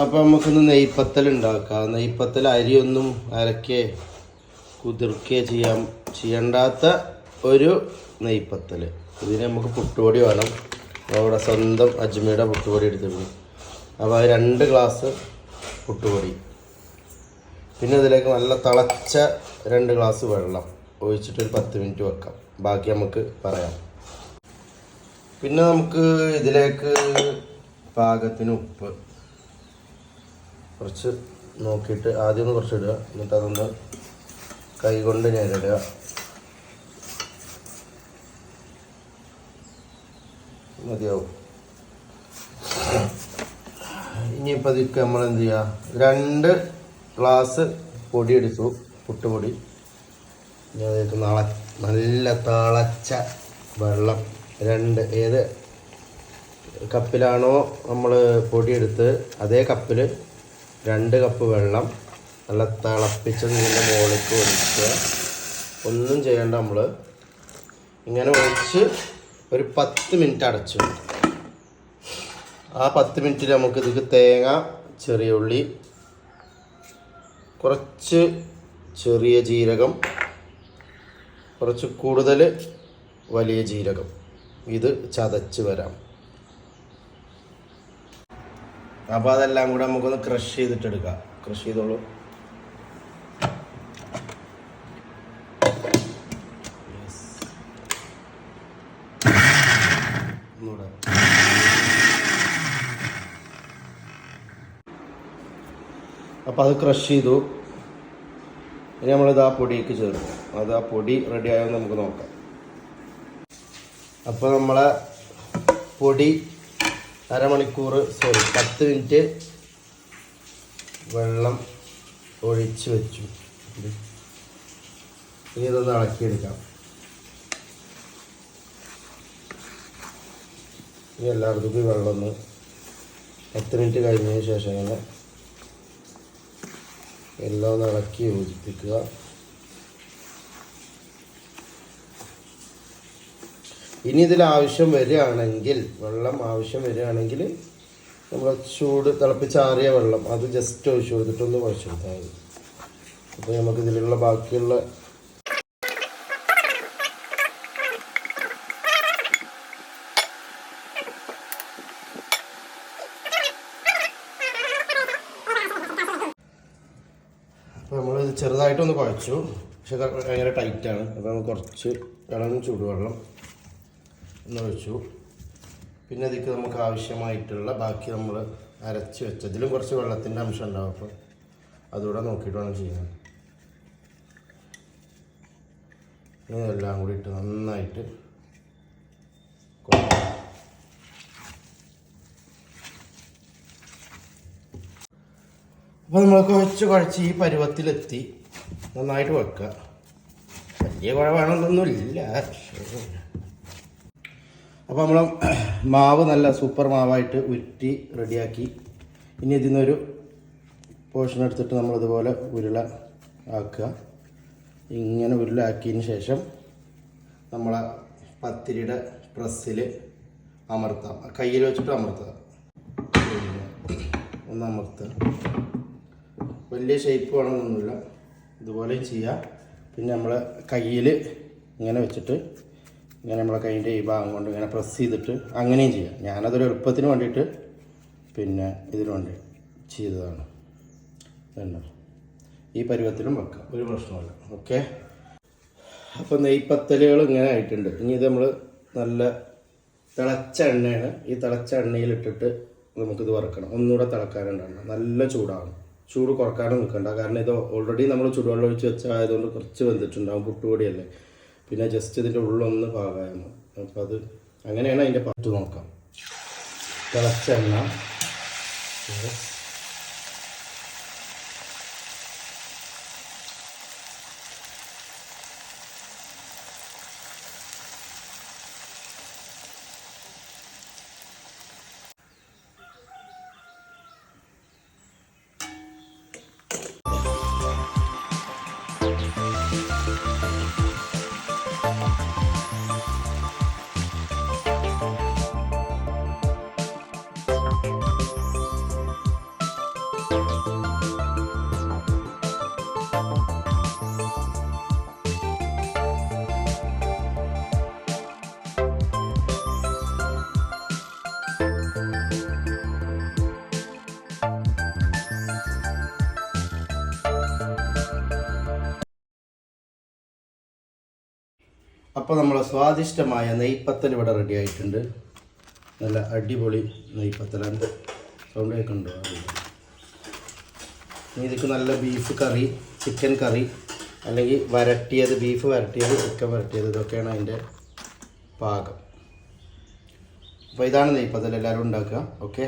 അപ്പം നമുക്കൊന്ന് നെയ്പ്പത്തൽ ഉണ്ടാക്കാം. നെയ്പ്പത്തൽ അരിയൊന്നും അരക്കേ കുതിർക്കേ ചെയ്യാം. ചെയ്യണ്ടാത്ത ഒരു നെയ്പ്പത്തൽ ഇതിന് നമുക്ക് പുട്ടുപൊടി വേണം. അവിടെ സ്വന്തം അജ്മയുടെ പുട്ടുപൊടി എടുത്തിട്ടുണ്ട്. അപ്പോൾ രണ്ട് ഗ്ലാസ് പുട്ടുപൊടി. പിന്നെ ഇതിലേക്ക് നല്ല തിളച്ച രണ്ട് ഗ്ലാസ് വെള്ളം ഒഴിച്ചിട്ട് ഒരു പത്ത് മിനിറ്റ് വെക്കാം. ബാക്കി നമുക്ക് പറയാം. പിന്നെ നമുക്ക് ഇതിലേക്ക് പാകത്തിന് ഉപ്പ്. കുറച്ച് നോക്കിയിട്ട് ആദ്യം ഒന്ന് കുറച്ച് ഇടുക. എന്നിട്ട് അതൊന്ന് കൈ കൊണ്ട് ഞെരടുക മതിയാവും. ഇനിയിപ്പോൾ അതിക്ക് നമ്മൾ എന്ത് ചെയ്യുക രണ്ട് ഗ്ലാസ് പൊടി എടുത്തു. പുട്ടുപൊടി. ഇനി അതിലേക്ക് നള നല്ല തിളച്ച വെള്ളം. രണ്ട് ഏത് കപ്പിലാണോ നമ്മൾ പൊടിയെടുത്ത് അതേ കപ്പിൽ രണ്ട് കപ്പ് വെള്ളം നല്ല തിളപ്പിച്ചത് ഇതിന്റെ മുകളിലേക്ക് ഒഴിക്കുക. ഒന്നും ചെയ്യേണ്ട നമ്മൾ ഇങ്ങനെ ഒഴിച്ച് ഒരു പത്ത് മിനിറ്റ് അടച്ചു. ആ പത്ത് മിനിറ്റിൽ നമുക്ക് ഇതിൽ തേങ്ങ ചെറിയ ഉള്ളി കുറച്ച് ചെറിയ ജീരകം കുറച്ച് കൂടുതൽ വലിയ ജീരകം. ഇത് ചതച്ച് വരാം. അപ്പോൾ അതെല്ലാം കൂടെ നമുക്കൊന്ന് ക്രഷ് ചെയ്തിട്ട് എടുക്കാം ക്രഷ് ചെയ്തോളൂ. Yes. അപ്പോൾ അത് ക്രഷ് ചെയ്തു. ഇനി നമ്മളിത് ആ പൊടിയിലേക്ക് ചേർക്കും. അത് ആ പൊടി റെഡി ആയോ നമുക്ക് നോക്കാം. അപ്പോൾ നമ്മളെ പൊടി അരമണിക്കൂർ സോറി പത്ത് മിനിറ്റ് വെള്ളം ഒഴിച്ച് വെച്ചു. ഇനി ഇതൊന്ന് ഇളക്കിയെടുക്കാം. ഇനി ഈ വെള്ളം ഒന്ന് പത്ത് മിനിറ്റ് കഴിഞ്ഞതിന് ശേഷം ഇങ്ങനെ എല്ലാം ഒന്ന് ഇളക്കി യോജിപ്പിക്കുക. ഇനി ഇതിൽ ആവശ്യം വരികയാണെങ്കിൽ വെള്ളം ആവശ്യം വരികയാണെങ്കിൽ നമ്മൾ ചൂട് തിളപ്പിച്ചാറിയ വെള്ളം അത് ജസ്റ്റ് ഒഴിച്ചു കൊടുത്തിട്ടൊന്ന് കുഴച്ച് കൊടുത്താൽ മതി. അപ്പോൾ നമുക്ക് ഇതിലുള്ള ബാക്കിയുള്ള അപ്പോൾ നമ്മൾ ചെറുതായിട്ടൊന്ന് കുഴച്ചു. പക്ഷെ ഭയങ്കര ടൈറ്റാണ് അപ്പോൾ നമുക്ക് കുറച്ച് ഇളം ചൂടുവെള്ളം ഒന്ന് വെച്ചു. പിന്നെ അതിക്ക് നമുക്ക് ആവശ്യമായിട്ടുള്ള ബാക്കി നമ്മൾ അരച്ച് വെച്ചതിലും കുറച്ച് വെള്ളത്തിന്റെ അംശം ഉണ്ടാവും അപ്പോൾ അതുകൂടെ നോക്കിയിട്ട് വേണം ചെയ്യാൻ. ഇതെല്ലാം കൂടി ഇട്ട് നന്നായിട്ട്. അപ്പോൾ നമ്മൾ കുഴച്ച് കുഴച്ച് ഈ പരുവത്തിലെത്തി. നന്നായിട്ട് വെക്കുക വലിയ കുഴ വേണമെന്നൊന്നുമില്ല അപ്പോൾ നമ്മൾ മാവ് നല്ല സൂപ്പർ മാവായിട്ട് ഉരുട്ടി റെഡിയാക്കി ഇനി ഇതിൽ നിന്നൊരു പോർഷൻ എടുത്തിട്ട് നമ്മളിതുപോലെ ഉരുള ആക്കുക. ഇങ്ങനെ ഉരുളാക്കിയതിന് ശേഷം നമ്മളെ പത്തിരിയുടെ പ്രസ്സിൽ അമർത്താം. കയ്യിൽ വെച്ചിട്ട് അമർത്തുക പിന്നെ ഒന്ന് അമർത്തുക. വലിയ ഷേപ്പ് വേണമെന്നൊന്നുമില്ല. ഇതുപോലെ ചെയ്യുക പിന്നെ നമ്മൾ കയ്യിൽ ഇങ്ങനെ വെച്ചിട്ട് ഇങ്ങനെ നമ്മളെ കൈന്റെ ഈ ഭാഗം കൊണ്ട് ഇങ്ങനെ പ്രസ് ചെയ്തിട്ട് അങ്ങനെയും ചെയ്യാം. ഞാനതൊരു എളുപ്പത്തിന് വേണ്ടിയിട്ട് പിന്നെ ഇതിനു വേണ്ടി ചെയ്തതാണ്. ഇതുണ്ടോ? ഈ പരുവത്തിലും വെക്കാം. ഒരു പ്രശ്നമില്ല ഓക്കെ അപ്പോൾ നെയ്പ്പത്തലുകൾ ഇങ്ങനെ ആയിട്ടുണ്ട്. ഇനി ഇത് നമ്മൾ നല്ല തിളച്ച എണ്ണയാണ്. ഈ തിളച്ച എണ്ണയിലിട്ടിട്ട് നമുക്കിത് വറക്കണം. ഒന്നുകൂടെ തിളക്കാനുണ്ടാണ് നല്ല ചൂടാണ് ചൂട് കുറക്കാനും നിൽക്കണ്ട. കാരണം ഇത് ഓൾറെഡി നമ്മൾ ചൂടുവെള്ളം ഒഴിച്ച് വെച്ചായതുകൊണ്ട് കുറച്ച് വെന്തിട്ടുണ്ടാവും. പുട്ടുപൊടിയല്ലേ. പിന്നെ ജസ്റ്റ് ഇതിന്റെ ഉള്ളൊന്ന് പാകായാൽ നമുക്ക് അത് അങ്ങനെയാണ് അതിന്റെ പാട്ട് നോക്കാം തിളച്ച എണ്ണ അപ്പോൾ നമ്മൾ സ്വാദിഷ്ടമായ നെയ്പ്പത്തൽ ഇവിടെ റെഡി ആയിട്ടുണ്ട്. നല്ല അടിപൊളി നെയ്പ്പത്തലാണ് സൗണ്ട് കേൾക്കുന്നുണ്ടോ ഇതിക്ക് നല്ല ബീഫ് കറി ചിക്കൻ കറി അല്ലെങ്കിൽ വരട്ടിയത് ബീഫ് വരട്ടിയത് ചിക്കൻ വരട്ടിയത് ഇതൊക്കെയാണ് അതിന്റെ പാകം. അപ്പോൾ ഇതാണ് നെയ്പ്പത്തൽ എല്ലാവരും ഉണ്ടാക്കുക. ഓക്കെ